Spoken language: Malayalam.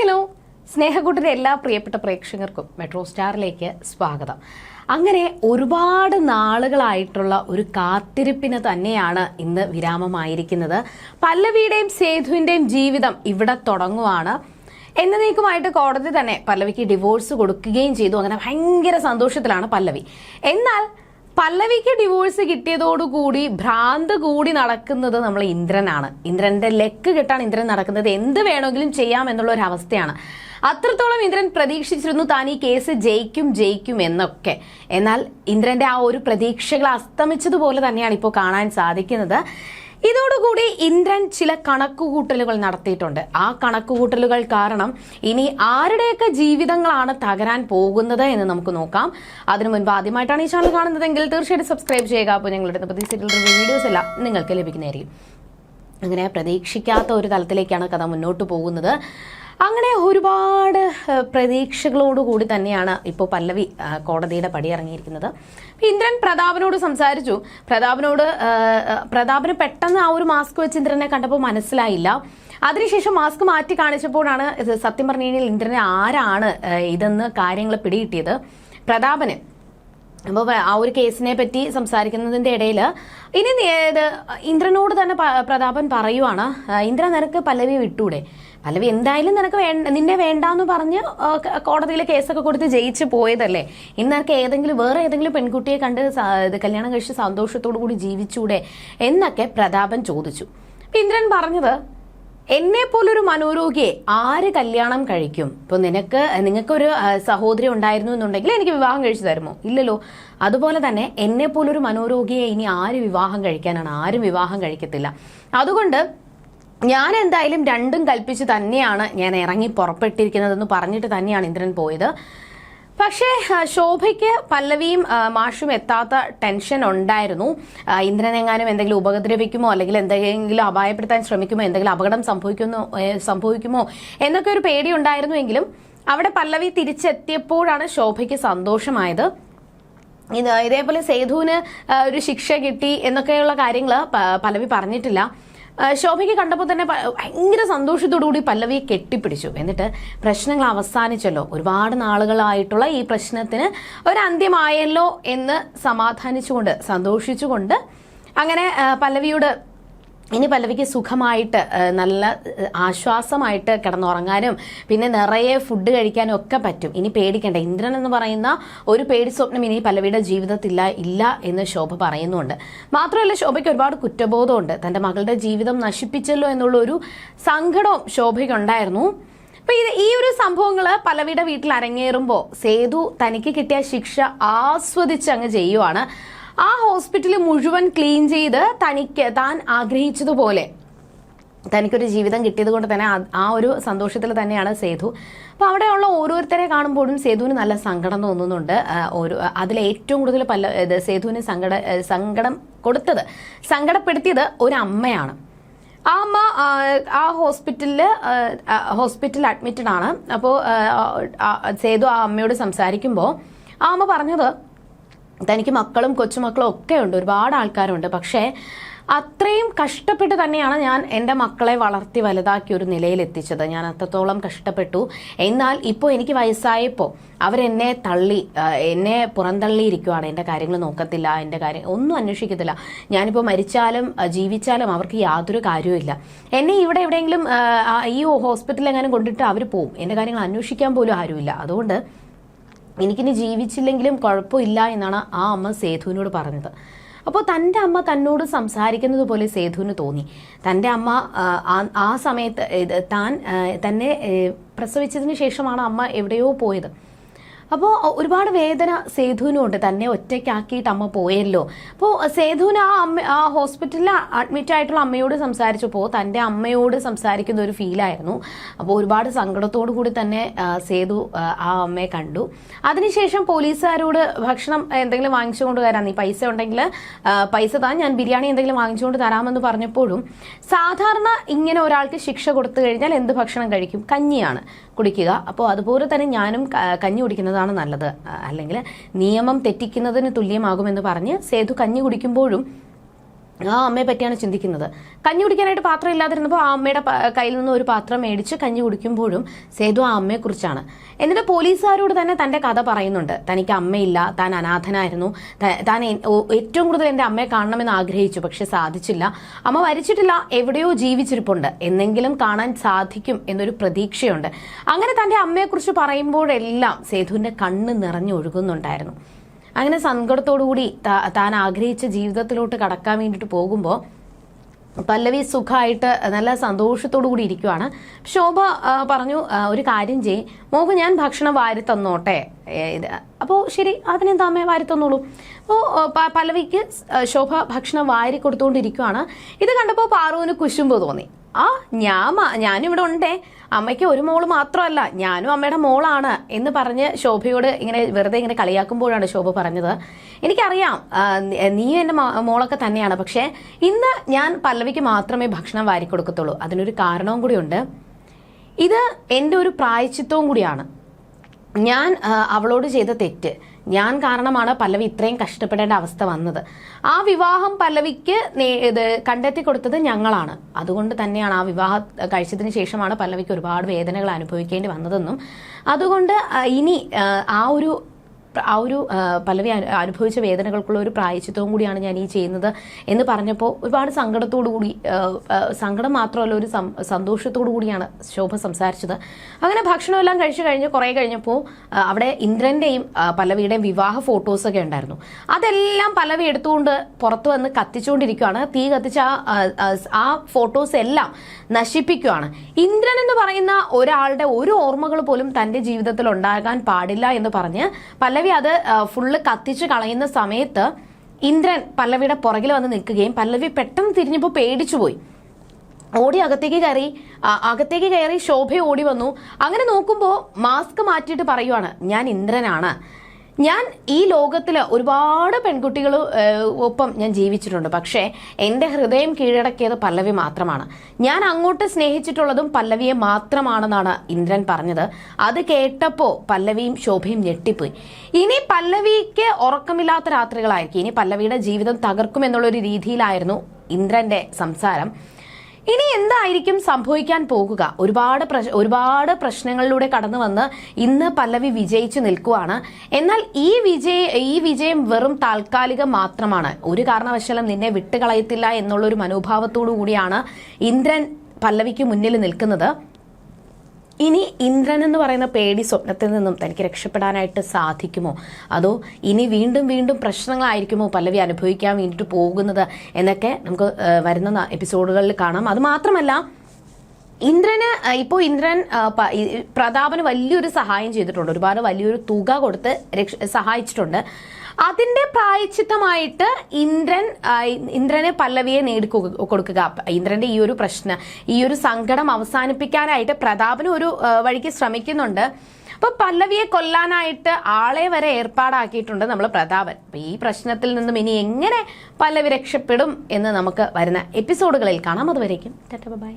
ഹലോ. സ്നേഹക്കൂട്ടിന്റെ എല്ലാ പ്രിയപ്പെട്ട പ്രേക്ഷകർക്കും മെട്രോ സ്റ്റാറിലേക്ക് സ്വാഗതം. അങ്ങനെ ഒരുപാട് നാളുകളായിട്ടുള്ള ഒരു കാത്തിരിപ്പിന് തന്നെയാണ് ഇന്ന് വിരാമമായിരിക്കുന്നത്. പല്ലവിയുടെയും സേതുവിന്റെയും ജീവിതം ഇവിടെ തുടങ്ങുവാണ്. എന്നേക്കുമായിട്ട് കോടതി തന്നെ പല്ലവിക്ക് ഡിവോഴ്സ് കൊടുക്കുകയും ചെയ്തു. അങ്ങനെ ഭയങ്കര സന്തോഷത്തിലാണ് പല്ലവി. എന്നാൽ പല്ലവിക്ക് ഡിവോഴ്സ് കിട്ടിയതോടുകൂടി ഭ്രാന്ത് കൂടി നടക്കുന്നത് നമ്മൾ ഇന്ദ്രനാണ്. ഇന്ദ്രന്റെ ലെക്ക് കിട്ടാൻ ഇന്ദ്രൻ നടക്കുന്നത് എന്ത് വേണമെങ്കിലും ചെയ്യാം എന്നുള്ള ഒരു അവസ്ഥയാണ്. അത്രത്തോളം ഇന്ദ്രൻ പ്രതീക്ഷിച്ചിരുന്നു താൻ ഈ കേസ് ജയിക്കും ജയിക്കും എന്നൊക്കെ. എന്നാൽ ഇന്ദ്രന്റെ ആ ഒരു പ്രതീക്ഷകൾ അസ്തമിച്ചതുപോലെ തന്നെയാണ് ഇപ്പോൾ കാണാൻ സാധിക്കുന്നത്. ഇതോടുകൂടി ഇന്ദ്രൻ ചില കണക്കുകൂട്ടലുകൾ നടത്തിയിട്ടുണ്ട്. ആ കണക്കുകൂട്ടലുകൾ കാരണം ഇനി ആരുടെയൊക്കെ ജീവിതങ്ങളാണ് തകരാൻ പോകുന്നത് എന്ന് നമുക്ക് നോക്കാം. അതിനു മുൻപ് ആദ്യമായിട്ടാണ് ഈ ചാനൽ കാണുന്നതെങ്കിൽ തീർച്ചയായിട്ടും സബ്സ്ക്രൈബ് ചെയ്യുക. അപ്പോൾ ഞങ്ങളുടെ പുതിയ വീഡിയോസ് എല്ലാം നിങ്ങൾക്ക് ലഭിക്കുന്നതായിരിക്കും. അങ്ങനെ പ്രതീക്ഷിക്കാത്ത ഒരു തലത്തിലേക്കാണ് കഥ മുന്നോട്ട് പോകുന്നത്. അങ്ങനെ ഒരുപാട് പ്രതീക്ഷകളോടുകൂടി തന്നെയാണ് ഇപ്പോൾ പല്ലവി കോടതിയുടെ പടി ഇറങ്ങിയിരിക്കുന്നത്. ഇന്ദ്രൻ പ്രതാപനോട് സംസാരിച്ചു. പ്രതാപനോട് പ്രതാപന് പെട്ടെന്ന് ആ ഒരു മാസ്ക് വെച്ച് ഇന്ദ്രനെ കണ്ടപ്പോൾ മനസ്സിലായില്ല. അതിനുശേഷം മാസ്ക് മാറ്റി കാണിച്ചപ്പോഴാണ് സത്യം പറഞ്ഞു കഴിഞ്ഞാൽ ഇന്ദ്രനെ ആരാണ് ഇതെന്ന് കാര്യങ്ങൾ പിടികിട്ടിയത്. പ്രതാപന് അപ്പോൾ ആ ഒരു കേസിനെ പറ്റി സംസാരിക്കുന്നതിന്റെ ഇടയിൽ ഇനി ഇന്ദ്രനോട് തന്നെ പ്രതാപൻ പറയുവാണ്. ഇന്ദ്ര നിനക്ക് പല്ലവി വിട്ടൂടെ? പല്ലവി എന്തായാലും നിനക്ക് വേണ്ട നിന്നെ വേണ്ടാന്ന് പറഞ്ഞ് കോടതിയിൽ കേസൊക്കെ കൊടുത്ത് ജയിച്ച് പോയതല്ലേ? ഇന്ന് നിനക്ക് ഏതെങ്കിലും വേറെ ഏതെങ്കിലും പെൺകുട്ടിയെ കണ്ട് ഇത് കല്യാണം കഴിച്ച് സന്തോഷത്തോടു കൂടി ജീവിച്ചൂടെ? എന്നൊക്കെ പ്രതാപൻ ചോദിച്ചു. ഇന്ദ്രൻ പറഞ്ഞത് എന്നെ പോലൊരു മനോരോഗിയെ ആര് കല്യാണം കഴിക്കും? ഇപ്പൊ നിനക്ക് നിങ്ങൾക്കൊരു സഹോദരി ഉണ്ടായിരുന്നു എന്നുണ്ടെങ്കിൽ എനിക്ക് വിവാഹം കഴിച്ചു തരുമോ? ഇല്ലല്ലോ. അതുപോലെ തന്നെ എന്നെ പോലൊരു മനോരോഗിയെ ഇനി ആര് വിവാഹം കഴിക്കാനാണ്? ആരും വിവാഹം കഴിക്കത്തില്ല. അതുകൊണ്ട് ഞാൻ എന്തായാലും രണ്ടും കൽപ്പിച്ച് തന്നെയാണ് ഞാൻ ഇറങ്ങി പുറപ്പെട്ടിരിക്കുന്നതെന്ന് പറഞ്ഞിട്ട് തന്നെയാണ് ഇന്ദ്രൻ പോയത്. പക്ഷേ ശോഭയ്ക്ക് പല്ലവിയും മാഷും എത്താത്ത ടെൻഷൻ ഉണ്ടായിരുന്നു. ഇന്ദ്രനെങ്ങാനും എന്തെങ്കിലും ഉപദ്രവിക്കുമോ? അല്ലെങ്കിൽ എന്തെങ്കിലും അപായപ്പെടുത്താൻ ശ്രമിക്കുമോ? എന്തെങ്കിലും അപകടം സംഭവിക്കുന്നു സംഭവിക്കുമോ? എന്നൊക്കെ ഒരു പേടി ഉണ്ടായിരുന്നുവെങ്കിലും അവിടെ പല്ലവി തിരിച്ചെത്തിയപ്പോഴാണ് ശോഭയ്ക്ക് സന്തോഷമായത്. ഇത് ഇതേപോലെ സേതുവിന് ഒരു ശിക്ഷ കിട്ടി എന്നൊക്കെയുള്ള കാര്യങ്ങൾ പല്ലവി പറഞ്ഞിട്ടില്ല. ശോഭയ്ക്ക് കണ്ടപ്പോൾ തന്നെ ഭയങ്കര സന്തോഷത്തോടുകൂടി പല്ലവിയെ കെട്ടിപ്പിടിച്ചു. എന്നിട്ട് പ്രശ്നങ്ങൾ അവസാനിച്ചല്ലോ. ഒരുപാട് നാളുകളായിട്ടുള്ള ഈ പ്രശ്നത്തിന് ഒരു അന്ത്യമായല്ലോ എന്ന് സമാധാനിച്ചുകൊണ്ട് സന്തോഷിച്ചുകൊണ്ട് അങ്ങനെ പല്ലവിയോട് ഇനി പല്ലവിക്ക് സുഖമായിട്ട് നല്ല ആശ്വാസമായിട്ട് കിടന്നുറങ്ങാനും പിന്നെ നിറയെ ഫുഡ് കഴിക്കാനും ഒക്കെ പറ്റും. ഇനി പേടിക്കേണ്ട. ഇന്ദ്രൻ എന്ന് പറയുന്ന ഒരു പേടി സ്വപ്നം ഇനി പല്ലവിയുടെ ജീവിതത്തില്ല ഇല്ല എന്ന് ശോഭ പറയുന്നുണ്ട്. മാത്രമല്ല ശോഭയ്ക്ക് ഒരുപാട് കുറ്റബോധമുണ്ട്. തന്റെ മകളുടെ ജീവിതം നശിപ്പിച്ചല്ലോ എന്നുള്ള ഒരു സങ്കടവും ശോഭയ്ക്കുണ്ടായിരുന്നു അപ്പോൾ ഇത് ഈ ഒരു സംഭവങ്ങൾ പലവിയുടെ വീട്ടിൽ അരങ്ങേറുമ്പോൾ സേതു തനിക്ക് കിട്ടിയ ശിക്ഷ ആസ്വദിച്ച് അങ്ങ് ചെയ്യുവാണ്. ആ ഹോസ്പിറ്റൽ മുഴുവൻ ക്ലീൻ ചെയ്ത് തനിക്ക് താൻ ആഗ്രഹിച്ചതുപോലെ തനിക്കൊരു ജീവിതം കിട്ടിയത് കൊണ്ട് തന്നെ ആ- ഒരു സന്തോഷത്തിൽ തന്നെയാണ് സേതു. അപ്പോൾ അവിടെയുള്ള ഓരോരുത്തരെ കാണുമ്പോഴും സേതുവിന് നല്ല സങ്കടം തോന്നുന്നുണ്ട്. ഒരു ഏറ്റവും കൂടുതൽ പല ഇത് സേതുവിന് സങ്കട സങ്കടം കൊടുത്തത് സങ്കടപ്പെടുത്തിയത് ഒരു അമ്മയാണ് ആ അമ്മ ആ ഹോസ്പിറ്റലിൽ ഹോസ്പിറ്റലിൽ അഡ്മിറ്റഡ് ആണ് അപ്പോൾ സേതു ആ അമ്മയോട് സംസാരിക്കുമ്പോൾ ആ അമ്മ പറഞ്ഞത് തനിക്ക് മക്കളും കൊച്ചുമക്കളും ഒക്കെ ഉണ്ട് ഒരുപാട് ആൾക്കാരുണ്ട്. പക്ഷേ അത്രയും കഷ്ടപ്പെട്ട് തന്നെയാണ് ഞാൻ എന്റെ മക്കളെ വളർത്തി വലുതാക്കി ഒരു നിലയിലെത്തിച്ചത്. ഞാൻ അത്രത്തോളം കഷ്ടപ്പെട്ടു. എന്നാൽ ഇപ്പോൾ എനിക്ക് വയസ്സായപ്പോൾ അവരെന്നെ തള്ളി എന്നെ പുറന്തള്ളിയിരിക്കുവാണ് എന്റെ കാര്യങ്ങൾ നോക്കത്തില്ല എന്റെ കാര്യം ഒന്നും അന്വേഷിക്കത്തില്ല. ഞാനിപ്പോൾ മരിച്ചാലും ജീവിച്ചാലും അവർക്ക് യാതൊരു കാര്യവുമില്ല എന്നെ ഇവിടെ എവിടെയെങ്കിലും ഈ ഹോസ്പിറ്റലിൽ എങ്ങാനും കൊണ്ടിട്ട് അവർ പോവും. എന്റെ കാര്യങ്ങൾ അന്വേഷിക്കാൻ പോലും ആരുമില്ല. അതുകൊണ്ട് എനിക്കിനി ജീവിച്ചില്ലെങ്കിലും കുഴപ്പമില്ല എന്നാണ് ആ അമ്മ സേതുവിനോട് പറഞ്ഞത്. അപ്പോൾ തന്റെ അമ്മ തന്നോട് സംസാരിക്കുന്നത് പോലെ സേതുവിന് തോന്നി. തന്റെ അമ്മ ആ, സമയത്ത് താൻ തന്നെ പ്രസവിച്ചതിന് ശേഷമാണ് അമ്മ എവിടെയോ പോയത്. അപ്പോൾ ഒരുപാട് വേദന സേതുവിനുണ്ട് തന്നെ ഒറ്റയ്ക്കാക്കിയിട്ട് അമ്മ പോയല്ലോ. അപ്പോൾ സേതുവിന് ആ അമ്മ ആ ഹോസ്പിറ്റലിൽ അഡ്മിറ്റ് ആയിട്ടുള്ള അമ്മയോട് സംസാരിച്ചപ്പോൾ തന്റെ അമ്മയോട് സംസാരിക്കുന്ന ഒരു ഫീലായിരുന്നു അപ്പോൾ ഒരുപാട് സങ്കടത്തോടു കൂടി തന്നെ സേതു ആ, അമ്മയെ കണ്ടു. അതിനുശേഷം പോലീസുകാരോട് ഭക്ഷണം എന്തെങ്കിലും വാങ്ങിച്ചുകൊണ്ട് തരാം നീ പൈസ ഉണ്ടെങ്കിൽ പൈസ താൻ ഞാൻ ബിരിയാണി എന്തെങ്കിലും വാങ്ങിച്ചുകൊണ്ട് തരാമെന്ന് പറഞ്ഞപ്പോഴും സാധാരണ ഇങ്ങനെ ഒരാൾക്ക് ശിക്ഷ കൊടുത്തു കഴിഞ്ഞാൽ എന്ത് ഭക്ഷണം കഴിക്കും? കഞ്ഞിയാണ്. കുടിക്കുക. അപ്പോൾ അതുപോലെ തന്നെ ഞാനും കഞ്ഞി കുടിക്കുന്നതാണ് നല്ലത്. അല്ലെങ്കിൽ നിയമം തെറ്റിക്കുന്നതിന് തുല്യമാകുമെന്ന് പറഞ്ഞ് സേതു കഞ്ഞി കുടിക്കുമ്പോഴും ആ അമ്മയെ പറ്റിയാണ് ചിന്തിക്കുന്നത്. കഞ്ഞി കുടിക്കാനായിട്ട് പാത്രം ഇല്ലാതിരുന്നപ്പോൾ ആ അമ്മയുടെ കയ്യിൽ നിന്ന് ഒരു പാത്രം മേടിച്ച് കഞ്ഞി കുടിക്കുമ്പോഴും സേതു ആ അമ്മയെക്കുറിച്ചാണ് എന്നിട്ട് പോലീസുകാരോട് തന്നെ തന്റെ കഥ പറയുന്നുണ്ട്. തനിക്ക് അമ്മയില്ല താൻ അനാഥനായിരുന്നു. താൻ ഏറ്റവും കൂടുതൽ എന്റെ അമ്മയെ കാണണമെന്ന് ആഗ്രഹിച്ചു പക്ഷെ സാധിച്ചില്ല. അമ്മ മരിച്ചിട്ടില്ല എവിടെയോ ജീവിച്ചിരിപ്പുണ്ട്. എന്നെങ്കിലും കാണാൻ സാധിക്കും എന്നൊരു പ്രതീക്ഷയുണ്ട്. അങ്ങനെ തന്റെ അമ്മയെക്കുറിച്ച് പറയുമ്പോഴെല്ലാം സേതുവിന്റെ കണ്ണ് നിറഞ്ഞൊഴുകുന്നുണ്ടായിരുന്നു. അങ്ങനെ സങ്കടത്തോടുകൂടി താൻ ആഗ്രഹിച്ച ജീവിതത്തിലോട്ട് കടക്കാൻ വേണ്ടിയിട്ട് പോകുമ്പോൾ പല്ലവി സുഖമായിട്ട് നല്ല സന്തോഷത്തോടു കൂടി ഇരിക്കുവാണ്. ശോഭ പറഞ്ഞു ഒരു കാര്യം ചെയ് മോക്ക് ഞാൻ ഭക്ഷണം വാരി തന്നോട്ടെ. അപ്പോൾ ശരി അതിനെന്താ അമ്മേ വാരി തന്നോളൂ? അപ്പോൾ പല്ലവിക്ക് ശോഭ ഭക്ഷണം വാരി കൊടുത്തുകൊണ്ടിരിക്കുവാണ് ഇത് കണ്ടപ്പോൾ പാറുവിന് കുശുമ്പ് തോന്നി. ആ ഞാൻ ഞാനും ഞാനിവിടെ ഉണ്ടേ. അമ്മയ്ക്ക് ഒരു മോൾ മാത്രമല്ല ഞാനും അമ്മയുടെ മോളാണ് എന്ന് പറഞ്ഞ് ശോഭയോട് ഇങ്ങനെ വെറുതെ ഇങ്ങനെ കളിയാക്കുമ്പോഴാണ് ശോഭ പറഞ്ഞത്. എനിക്കറിയാം നീ എന്റെ മോളൊക്കെ തന്നെയാണ് പക്ഷേ ഇന്ന് ഞാൻ പല്ലവിക്ക് മാത്രമേ ഭക്ഷണം വാരി കൊടുക്കത്തുള്ളൂ. അതിനൊരു കാരണവും കൂടിയുണ്ട് ഇത് എന്റെ ഒരു പ്രായച്ചിത്വവും കൂടിയാണ്. ഞാൻ അവളോട് ചെയ്ത തെറ്റ്. ഞാൻ കാരണമാണ് പല്ലവി ഇത്രയും കഷ്ടപ്പെടേണ്ട അവസ്ഥ വന്നത്. ആ വിവാഹം പല്ലവിക്ക് ഇത് കണ്ടെത്തി കൊടുത്തത് ഞങ്ങളാണ്. അതുകൊണ്ട് തന്നെയാണ് ആ വിവാഹം കഴിച്ചതിന് ശേഷമാണ് പല്ലവിക്ക് ഒരുപാട് വേദനകൾ അനുഭവിക്കേണ്ടി വന്നതെന്നും അതുകൊണ്ട് ഇനി ആ ഒരു ആ ഒരു പലരെ അനുഭവിച്ച വേദനകൾക്കുള്ള ഒരു പ്രായച്ചിത്തവും കൂടിയാണ് ഞാൻ ഈ ചെയ്യുന്നത് എന്ന് പറഞ്ഞപ്പോൾ ഒരുപാട് സങ്കടത്തോടു കൂടി സങ്കടം മാത്രമല്ല ഒരു സന്തോഷത്തോടു കൂടിയാണ് ശോഭ സംസാരിച്ചത്. അങ്ങനെ ഭക്ഷണമെല്ലാം കഴിച്ചു കഴിഞ്ഞ് കുറേ കഴിഞ്ഞപ്പോൾ അവിടെ ഇന്ദ്രന്റെയും പലവിയുടെയും വിവാഹ ഫോട്ടോസൊക്കെ ഉണ്ടായിരുന്നു. അതെല്ലാം പലവി എടുത്തുകൊണ്ട് പുറത്തു വന്ന് കത്തിച്ചുകൊണ്ടിരിക്കുകയാണ് തീ കത്തിച്ച ആ, ഫോട്ടോസ് എല്ലാം നശിപ്പിക്കുകയാണ് ഇന്ദ്രൻ എന്ന് പറയുന്ന ഒരാളുടെ ഒരു ഓർമ്മകൾ പോലും തന്റെ ജീവിതത്തിൽ ഉണ്ടാകാൻ പാടില്ല എന്ന് പറഞ്ഞ് പല്ലവി അത് ഫുള്ള് കത്തിച്ച് കളയുന്ന സമയത്ത് ഇന്ദ്രൻ പല്ലവിയുടെ പുറകിൽ വന്ന് നിൽക്കുകയും പല്ലവി പെട്ടെന്ന് തിരിഞ്ഞപ്പോൾ പേടിച്ചുപോയി ഓടി അകത്തേക്ക് കയറി അകത്തേക്ക് കയറി ശോഭ ഓടി വന്നു. അങ്ങനെ നോക്കുമ്പോൾ മാസ്ക് മാറ്റിയിട്ട് പറയുവാണ് ഞാൻ ഇന്ദ്രനാണ്. ഞാൻ ഈ ലോകത്തിൽ ഒരുപാട് പെൺകുട്ടികൾ ഒപ്പം ഞാൻ ജീവിച്ചിട്ടുണ്ട്. പക്ഷേ എന്റെ ഹൃദയം കീഴടക്കിയത് പല്ലവി മാത്രമാണ്. ഞാൻ അങ്ങോട്ട് സ്നേഹിച്ചിട്ടുള്ളതും പല്ലവിയെ മാത്രമാണെന്നാണ് ഇന്ദ്രൻ പറഞ്ഞത്. അത് കേട്ടപ്പോൾ പല്ലവിയും ശോഭയും ഞെട്ടിപ്പോയി. ഇനി പല്ലവിക്ക് ഉറക്കമില്ലാത്ത രാത്രികളായിരിക്കും. ഇനി പല്ലവിയുടെ ജീവിതം തകർക്കും തകർക്കുമെന്നുള്ളൊരു രീതിയിലായിരുന്നു ഇന്ദ്രന്റെ സംസാരം. ഇനി എന്തായിരിക്കും സംഭവിക്കാൻ പോകുക? ഒരുപാട് ഒരുപാട് പ്രശ്നങ്ങളിലൂടെ കടന്നു വന്ന് ഇന്ന് പല്ലവി വിജയിച്ചു നിൽക്കുവാണ്. എന്നാൽ ഈ വിജയ ഈ വിജയം വെറും താൽക്കാലികം മാത്രമാണ്. ഒരു കാരണവശാലും നിന്നെ വിട്ടുകളയത്തില്ല എന്നുള്ളൊരു മനോഭാവത്തോടു കൂടിയാണ് ഇന്ദ്രൻ പല്ലവിക്ക് മുന്നിൽ നിൽക്കുന്നത്. ഇനി ഇന്ദ്രൻ എന്ന് പറയുന്ന പേടി സ്വപ്നത്തിൽ നിന്നും തനിക്ക് രക്ഷപ്പെടാനായിട്ട് സാധിക്കുമോ? അതോ ഇനി വീണ്ടും വീണ്ടും പ്രശ്നങ്ങളായിരിക്കുമോ പല്ലവി അനുഭവിക്കാൻ വേണ്ടിയിട്ട് പോകുന്നത് എന്നൊക്കെ നമുക്ക് വരുന്ന എപ്പിസോഡുകളിൽ കാണാം. അത് മാത്രമല്ല ഇന്ദ്രന് ഇപ്പോൾ ഇന്ദ്രൻ പ്രതാപന് വലിയൊരു സഹായം ചെയ്തിട്ടുണ്ട്. ഒരുപാട് വലിയൊരു തുക കൊടുത്ത് സഹായിച്ചിട്ടുണ്ട്. അതിന്റെ പ്രായച്ചിത്തമായിട്ട് ഇന്ദ്രൻ ഇന്ദ്രനെ പല്ലവിയെ നേടി കൊടുക്കുക. ഇന്ദ്രന്റെ ഈ ഒരു പ്രശ്നം ഈ ഒരു സങ്കടം അവസാനിപ്പിക്കാനായിട്ട് പ്രതാപന് ഒരു വഴിക്ക് ശ്രമിക്കുന്നുണ്ട്. അപ്പൊ പല്ലവിയെ കൊല്ലാനായിട്ട് ആളെ വരെ ഏർപ്പാടാക്കിയിട്ടുണ്ട് നമ്മൾ പ്രതാപൻ. അപ്പൊ ഈ പ്രശ്നത്തിൽ നിന്നും ഇനി എങ്ങനെ പല്ലവി രക്ഷപ്പെടും എന്ന് നമുക്ക് വരുന്ന എപ്പിസോഡുകളിൽ കാണാം. അതുവരേക്കും ബൈ.